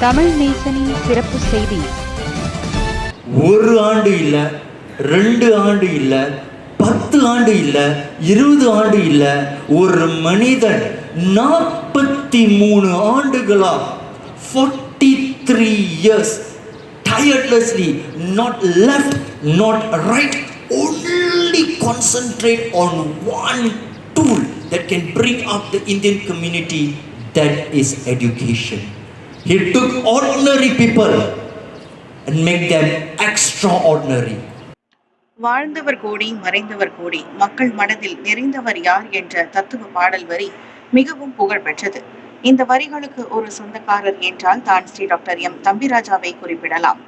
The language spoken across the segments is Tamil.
தமிழ் நேசனின் சிறப்பு செய்தி ஒரு ஆண்டு இல்லை ரெண்டு ஆண்டு இல்லை பத்து ஆண்டு இல்லை இருபது ஆண்டு இல்லை ஒரு மனிதன் நாற்பத்தி மூணு ஆண்டுகளா forty three years tirelessly not left not right only concentrate on one tool that can bring up the Indian community that is education. He took ordinary people and make them extraordinary. வாழ்ந்தவர் கோடி மறைந்தவர் கோடி மக்கள் மனதில் நிறைந்தவர் யார் என்ற தத்துவ பாடல் வரி மிகவும் புகழ் பெற்றது. இந்த வரிகளுக்கு ஒரு சொந்தக்காரர் என்றால் தான் ஸ்ரீ டாக்டர் எம். தம்பிராஜாவை குறிப்பிடலாம்.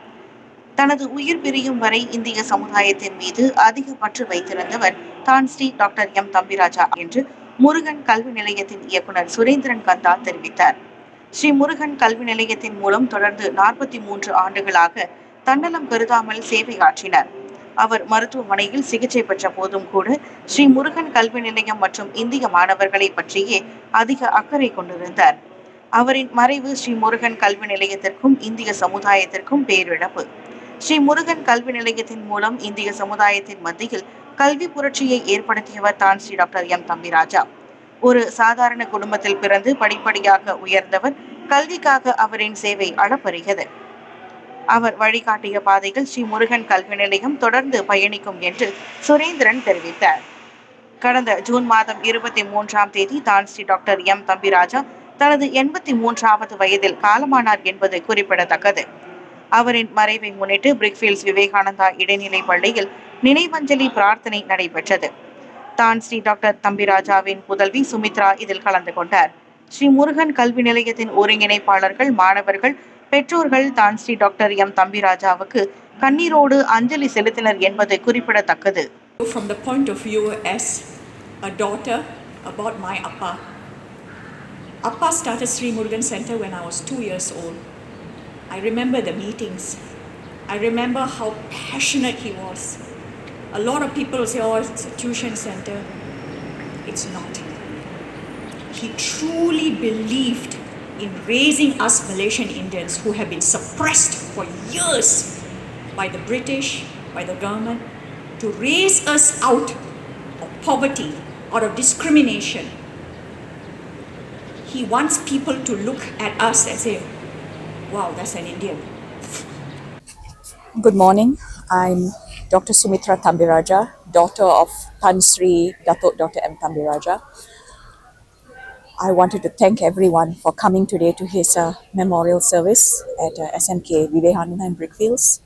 தனது உயிர் பிரியும் வரை இந்திய சமுதாயத்தின் மீது அதிக பற்று வைத்திருந்தவர் தான் ஸ்ரீ டாக்டர் எம். தம்பிராஜா என்று முருகன் கல்வி நிலையத்தின் இயக்குனர் சுரேந்திரன் கந்தா தெரிவித்தார். ஸ்ரீ முருகன் கல்வி நிலையத்தின் மூலம் தொடர்ந்து நாற்பத்தி மூன்று ஆண்டுகளாக தன்னலம் கருதாமல் சேவை ஆற்றினார். அவர் மருத்துவமனையில் சிகிச்சை பெற்ற போதும் கூட ஸ்ரீ முருகன் கல்வி நிலையம் மற்றும் இந்திய மாணவர்களை பற்றியே அதிக அக்கறை கொண்டிருந்தார். அவரின் மறைவு ஸ்ரீ முருகன் கல்வி நிலையத்திற்கும் இந்திய சமுதாயத்திற்கும் பேரிழப்பு. ஸ்ரீ முருகன் கல்வி நிலையத்தின் மூலம் இந்திய சமுதாயத்தின் மத்தியில் கல்வி புரட்சியை ஏற்படுத்தியவர் தான் ஸ்ரீ டாக்டர் எம் தம்பிராஜா. ஒரு சாதாரண குடும்பத்தில் பிறந்து படிப்படியாக உயர்ந்தவர் கல்விக்காக அவரின் சேவை அளப்பரியது அவர் வழிகாட்டிய பாதையில் ஸ்ரீ முருகன் கல்வி நிலையம் தொடர்ந்து பயணிக்கும் என்று சுரேந்திரன் தெரிவித்தார். கடந்த ஜூன் மாதம் இருபத்தி மூன்றாம் தேதி தான் ஸ்ரீ டாக்டர் எம். தம்பிராஜா தனது எண்பத்தி மூன்றாவது வயதில் காலமானார் என்பது குறிப்பிடத்தக்கது. அவரின் மறைவை முன்னிட்டு பிரிக்ஃபீல்ட்ஸ் விவேகானந்தா இடைநிலை பள்ளியில் நினைவஞ்சலி பிரார்த்தனை நடைபெற்றது. தான் ஸ்ரீ டாக்டர் தம்பிராஜாவின் புதல்வி சுமித்ரா இதில் கலந்து கொண்டார் ஸ்ரீ முருகன் கல்வி நிலையத்தின் ஒருங்கிணைப்பாளர்கள் மாணவர்கள் பெற்றோர்கள் தான் ஸ்ரீ டாக்டர் எம் தம்பிராஜாவுக்கு கண்ணீரோடு அஞ்சலி செலுத்தினர் என்பது குறிப்பிடத்தக்கது From the point of view as a daughter about my Appa. Appa started Sri Murugan Center when I was two years old. I remember the meetings. I remember how passionate he was. A lot of people say, oh, it's a tuition center. It's not. He truly believed in raising us Malaysian Indians who have been suppressed for years by the British, by the government, to raise us out of poverty, out of discrimination. He wants people to look at us and say, wow, that's an Indian. Good morning. I'm Dr. Sumitra Tambiraja, daughter of Tan Sri Datuk Dr. M. Tambiraja. I wanted to thank everyone for coming today to his uh, memorial service at uh, SMK Vivekananda in Brickfields.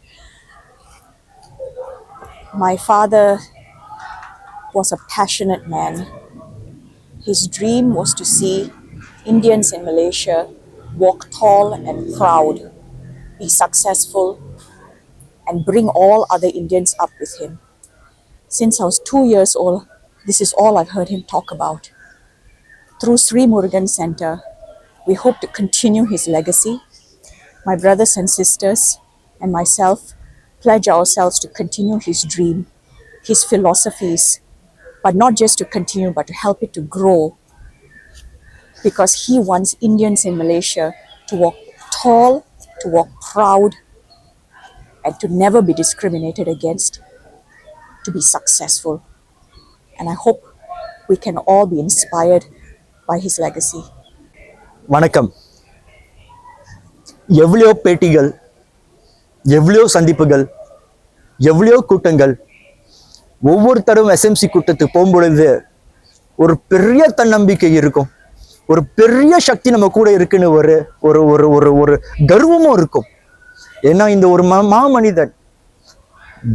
My father was a passionate man. His dream was to see Indians in Malaysia walk tall and proud, be successful, and bring all other Indians up with him. Since I was two years old, this is all I've heard him talk about. Through Sri Murugan Center, we hope to continue his legacy. My brothers and sisters and myself pledge ourselves to continue his dream, his philosophies, but not just to continue, but to help it to grow. Because he wants Indians in Malaysia to walk tall, to walk proud, and to never be discriminated against, to be successful. And I hope we can all be inspired by his legacy. வணக்கம் எவ்வளோ பேட்டிகள் எவ்வளோ சந்திப்புகள் எவ்வளோ கூட்டங்கள் ஒவ்வொரு தடவும் எஸ்எம்சி கூட்டத்துக்கு போகும்பொழுது ஒரு பெரிய தன்னம்பிக்கை இருக்கும் ஒரு பெரிய சக்தி நம்ம கூட இருக்குன்னு ஒரு ஒரு ஒரு ஒரு ஒரு கர்வமும் இருக்கும் ஏன்னா இந்த ஒரு மா மாமனிதன்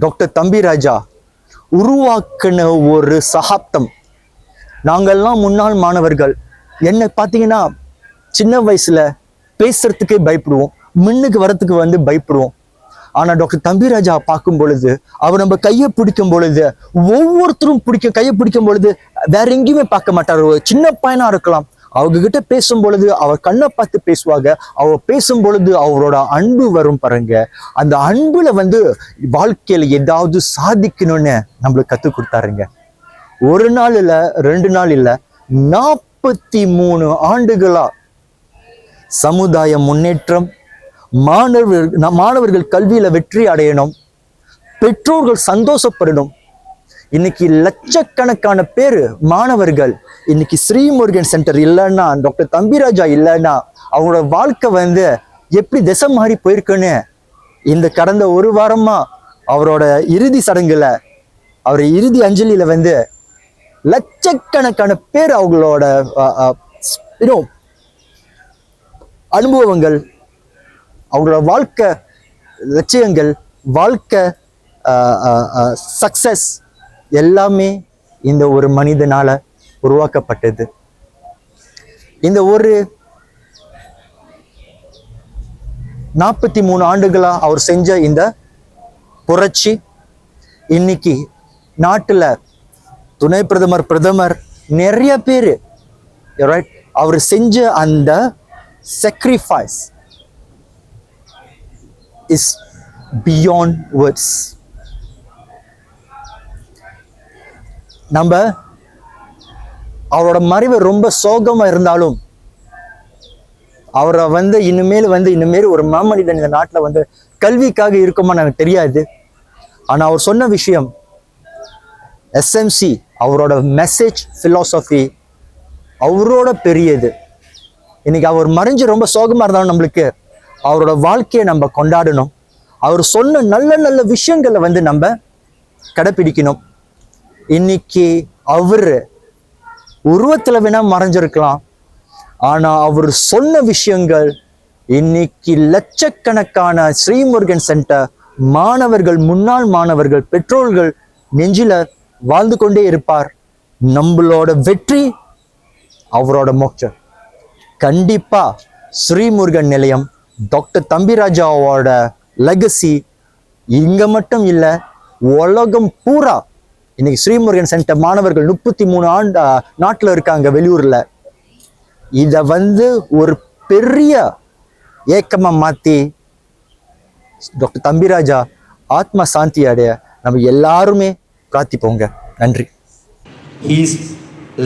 டாக்டர் தம்பிராஜா உருவாக்கின ஒரு சகாப்தம். நாங்கள்லாம் முன்னாள் மாணவர்கள் என்ன பார்த்தீங்கன்னா சின்ன வயசுல பேசுறதுக்கே பயப்படுவோம் முன்னுக்கு வரத்துக்கு வந்து பயப்படுவோம். ஆனா டாக்டர் தம்பிராஜா பார்க்கும் பொழுது அவர் நம்ம கையை பிடிக்கும் பொழுது ஒவ்வொருத்தரும் பிடிக்கும் கையை பிடிக்கும் பொழுது வேற எங்கேயுமே பார்க்க மாட்டார். ஒரு சின்ன பையனாக இருக்கலாம் அவங்க கிட்ட பேசும் பொழுது அவர் கண்ணை பார்த்து பேசுவாங்க. அவர் பேசும் பொழுது அவரோட அன்பு வரும் பாருங்க. அந்த அன்புல வந்து வாழ்க்கையில ஏதாவது சாதிக்கணும்னு நம்மளுக்கு கற்றுக் கொடுத்தாருங்க. ஒரு நாள் இல்ல ரெண்டு நாள் இல்ல நாற்பத்தி மூணு ஆண்டுகளா சமுதாய முன்னேற்றம் மாணவர் மாணவர்கள் கல்வியில வெற்றி அடையணும் பெற்றோர்கள் சந்தோஷப்படணும். இன்னைக்கு லட்சக்கணக்கான பேர் மாணவர்கள் இன்னைக்கு ஸ்ரீமுருகன் சென்டர் இல்லைன்னா டாக்டர் தம்பிராஜா இல்லைன்னா அவங்களோட வாழ்க்கை வந்து எப்படி திசை மாறி போயிருக்குன்னு இந்த கடந்த ஒரு வாரமா அவரோட இறுதி சடங்குல அவர் இறுதி அஞ்சலியில வந்து லட்சக்கணக்கான பேர் அவங்களோட யூனோ அனுபவங்கள் அவங்களோட வாழ்க்கை லட்சியங்கள் வாழ்க்கை சக்சஸ் எல்லாமே இந்த ஒரு மனிதனால் உருவாக்கப்பட்டது. இந்த ஒரு நாற்பத்தி மூணு ஆண்டுகளா அவர் செஞ்ச இந்த புரட்சி இன்னைக்கு நாட்டுல துணை பிரதமர் பிரதமர் நிறைய பேர் ரைட் அவர் செஞ்ச அந்த sacrifice இஸ் beyond words. நம்ம அவரோட மறைவு ரொம்ப சோகமா இருந்தாலும் அவரை வந்து இனிமேல் வந்து இனிமேல் ஒரு மாமனிதன் இந்த நாட்டில் வந்து கல்விக்காக இருக்குமா எனக்கு தெரியாது. ஆனா அவர் சொன்ன விஷயம் எஸ்எம்சி அவரோட மெசேஜ் philosophy அவரோட பெரியது. இன்னைக்கு அவர் மறைஞ்சு ரொம்ப சோகமா இருந்தாலும் நம்மளுக்கு அவரோட வாழ்க்கையை நம்ம கொண்டாடணும். அவர் சொன்ன நல்ல நல்ல விஷயங்களை வந்து நம்ம கடைப்பிடிக்கணும். இன்னைக்கு அவர் உருவத்தில் வேணா மறைஞ்சிருக்கலாம். ஆனால் அவர் சொன்ன விஷயங்கள் இன்னைக்கு லட்சக்கணக்கான ஸ்ரீமுருகன் சென்டர் மாணவர்கள் முன்னாள் மாணவர்கள் பெற்றோர்கள் நெஞ்சில வாழ்ந்து கொண்டே இருப்பார். நம்மளோட வெற்றி அவரோட மோட்சம். கண்டிப்பா ஸ்ரீமுருகன் நிலையம் டாக்டர் தம்பிராஜாவோட லெகசி இங்க மட்டும் இல்லை உலகம் பூரா இன்னைக்கு ஸ்ரீமுருகன் சென்டர் மாணவர்கள் முப்பத்தி மூணு ஆண்டு நாட்டில் இருக்காங்க வெளியூர்ல. இதை வந்து ஒரு பெரிய ஏக்கமா மாத்தி டாக்டர் தம்பிராஜா ஆத்மா சாந்தி அடைய நம்ம எல்லாருமே பிரார்த்திப்போங்க நன்றி. His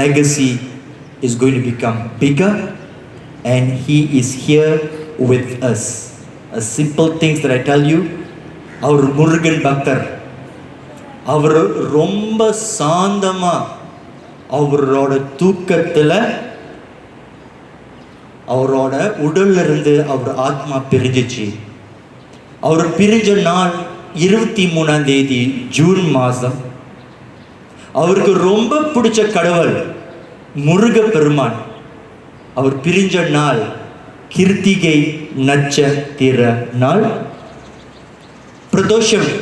legacy is going to become bigger and he is here with us. A simple things that I tell you, அவர் முருகன் பக்தர் அவர் ரொம்ப சாந்தமா அவரோட தூக்கத்துல அவரோட உடல்ல இருந்து அவர் ஆத்மா பிரிஞ்சிச்சு. அவர் பிரிஞ்ச நாள் இருபத்தி மூணாம் தேதி ஜூன் மாதம். அவருக்கு ரொம்ப பிடிச்ச கடவுள் முருக பெருமான் அவர் பிரிஞ்ச நாள் கிருத்திகை நட்சத்திர நாள். பிரதோஷம்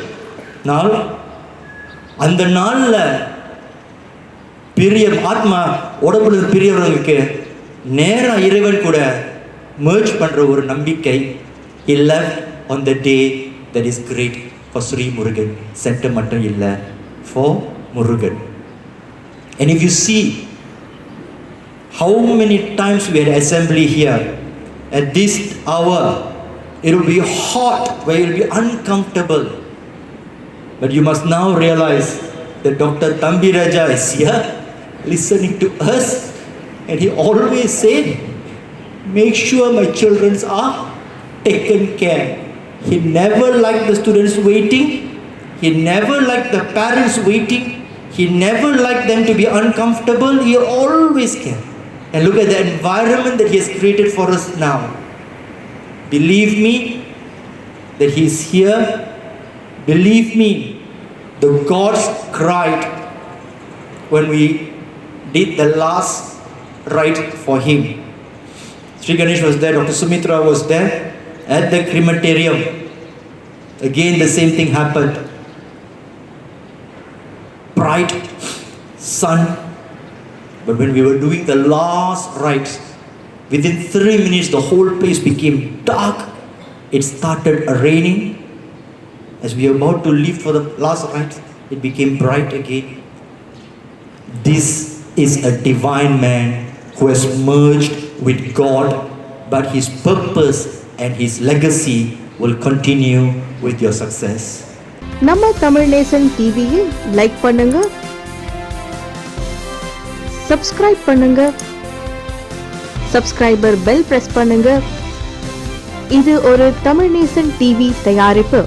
நாள் அந்த நாளில் பெரிய ஆத்மா உடம்புல பெரியவர்களுக்கு நேராக இறைவன் கூட மேர்ஜ் பண்ணுற ஒரு நம்பிக்கை இல்லை on the day that is great for Sri Murugan centre மட்டும் இல்லை for Murugan and if you see how many times we are assembly here at this hour it will be hot why will be uncomfortable but you must now realize that Dr. Tambi Raja is here listening to us. And he always said make sure my children are taken care. He never liked the students waiting. He never liked the parents waiting. He never liked them to be uncomfortable. He always cared. And look at the environment that he has created for us now. Believe me that he is here believe me the gods cried when we did the last rite for him Sri Ganesh was there, Dr. Sumitra was there at the crematorium. Again, the same thing happened. Bright sun. But when we were doing the last rites, within three minutes, the whole place became dark. It started raining. As we were about to leave for the last rites, it became bright again. This is a divine man who has merged with God, but his purpose and his legacy will continue with your success. நம்ம தமிழ் நேசன் டிவியை லைக் பண்ணுங்க சப்ஸ்கிரைப் பண்ணுங்க சப்ஸ்கிரைபர் பெல் பிரஸ் பண்ணுங்க இது ஒரு தமிழ் நேசன் டிவி தயாரிப்பு